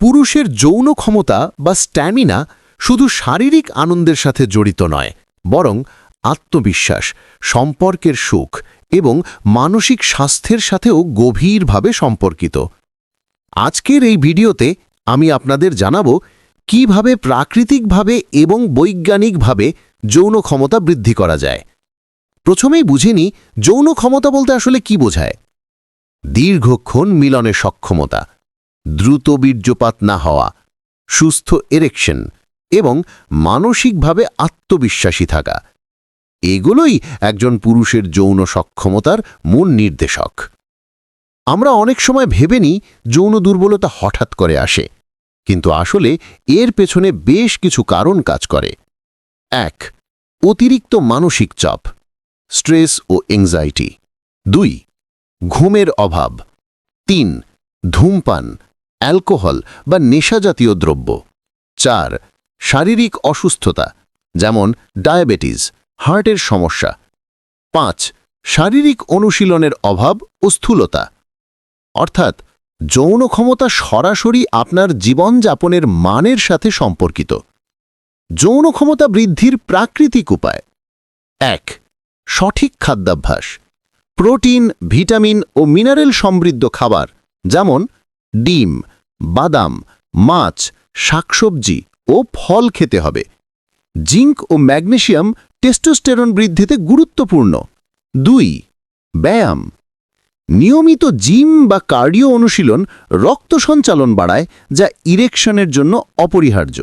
পুরুষের যৌন ক্ষমতা বা স্ট্যামিনা শুধু শারীরিক আনন্দের সাথে জড়িত নয়, বরং আত্মবিশ্বাস, সম্পর্কের সুখ এবং মানসিক স্বাস্থ্যের সাথেও গভীরভাবে সম্পর্কিত। আজকের এই ভিডিওতে আমি আপনাদের জানাব কীভাবে প্রাকৃতিকভাবে এবং বৈজ্ঞানিকভাবে যৌন ক্ষমতা বৃদ্ধি করা যায়। প্রথমেই বুঝিনি যৌন ক্ষমতা বলতে আসলে কি বোঝায়। দীর্ঘক্ষণ মিলনের সক্ষমতা দ্রুত বীর্যপাত না হওয়া, সুস্থ এরেকশন এবং মানসিকভাবে আত্মবিশ্বাসী থাকা। এগুলোই একজন পুরুষের যৌন সক্ষমতার মূল নির্দেশক। আমরা অনেক সময় ভেবে নিই যৌন দুর্বলতা হঠাৎ করে আসে, কিন্তু আসলে এর পেছনে বেশ কিছু কারণ কাজ করে। এক, অতিরিক্ত মানসিক চাপ, স্ট্রেস ও এংজাইটি দুই, ঘুমের অভাব। তিন, ধূমপান অ্যালকোহল বা নেশাজাতীয় দ্রব্য। চার, শারীরিক অসুস্থতা, যেমন ডায়াবেটিস, হার্টের সমস্যা। পাঁচ, শারীরিক অনুশীলনের অভাব ও স্থূলতা। অর্থাৎ, যৌন ক্ষমতা সরাসরি আপনার জীবনযাপনের মানের সাথে সম্পর্কিত। যৌন ক্ষমতা বৃদ্ধির প্রাকৃতিক উপায়। এক, সঠিক খাদ্যাভ্যাস। প্রোটিন, ভিটামিন ও মিনারেল সমৃদ্ধ খাবার, যেমন ডিম, বাদাম, মাছ, শাকসবজি ও ফল খেতে হবে। জিঙ্ক ও ম্যাগনেশিয়াম টেস্টোস্টেরন বৃদ্ধিতে গুরুত্বপূর্ণ। দুই, ব্যায়াম। নিয়মিত জিম বা কার্ডিও অনুশীলন রক্ত সঞ্চালন বাড়ায়, যা ইরেকশনের জন্য অপরিহার্য।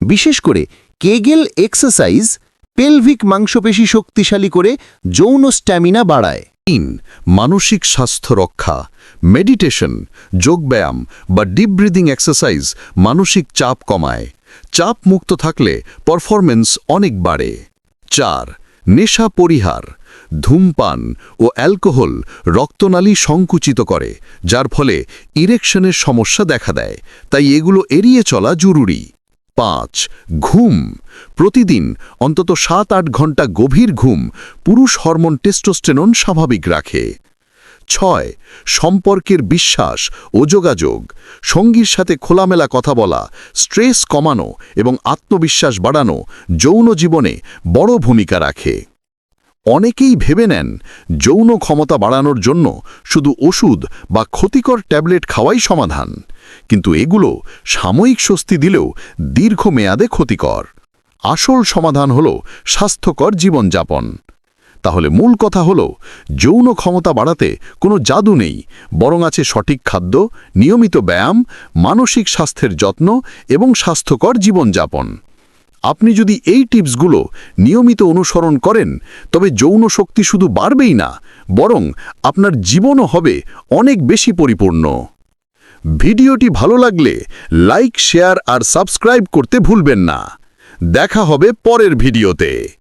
বিশেষ করে কেগেল এক্সারসাইজ পেলভিক মাংসপেশি শক্তিশালী করে যৌন স্ট্যামিনা বাড়ায়। তিন মানসিক স্বাস্থ্য রক্ষা, মেডিটেশন, যোগব্যায়াম বা ডিপ ব্রিদিং এক্সারসাইজ মানসিক চাপ কমায়। চাপ মুক্ত থাকলে পারফরমেন্স অনেক বাড়ে। চার, নেশা পরিহার, ধূমপান ও অ্যালকোহল রক্তনালী সংকুচিত করে, যার ফলে ইরেকশনের সমস্যা দেখা দেয়। তাই এগুলো এড়িয়ে চলা জরুরি। পাঁচ, ঘুম। প্রতিদিন অন্তত সাত, আট ঘণ্টা গভীর ঘুম পুরুষ হরমোন টেস্টোস্টেরন স্বাভাবিক রাখে। ছয়, সম্পর্কের বিশ্বাস ও যোগাযোগ। সঙ্গীর সাথে খোলামেলা কথা বলা, স্ট্রেস কমানো এবং আত্মবিশ্বাস বাড়ানো যৌন জীবনে বড় ভূমিকা রাখে। অনেকেই ভেবে নেন যৌন ক্ষমতা বাড়ানোর জন্য শুধু ওষুধ বা ক্ষতিকর ট্যাবলেট খাওয়াই সমাধান। কিন্তু এগুলো সাময়িক স্বস্তি দিলেও দীর্ঘমেয়াদে ক্ষতিকর। আসল সমাধান হল স্বাস্থ্যকর জীবনযাপন। তাহলে মূল কথা হল, যৌন ক্ষমতা বাড়াতে কোনো জাদু নেই, বরং আছে সঠিক খাদ্য, নিয়মিত ব্যায়াম, মানসিক স্বাস্থ্যের যত্ন এবং স্বাস্থ্যকর জীবনযাপন। আপনি যদি এই টিপসগুলো নিয়মিত অনুসরণ করেন, তবে যৌন শক্তি শুধু বাড়বেই না, বরং আপনার জীবনও হবে অনেক বেশি পরিপূর্ণ। ভিডিওটি ভালো লাগলে লাইক শেয়ার আর সাবস্ক্রাইব করতে ভুলবেন না। দেখা হবে পরের ভিডিওতে।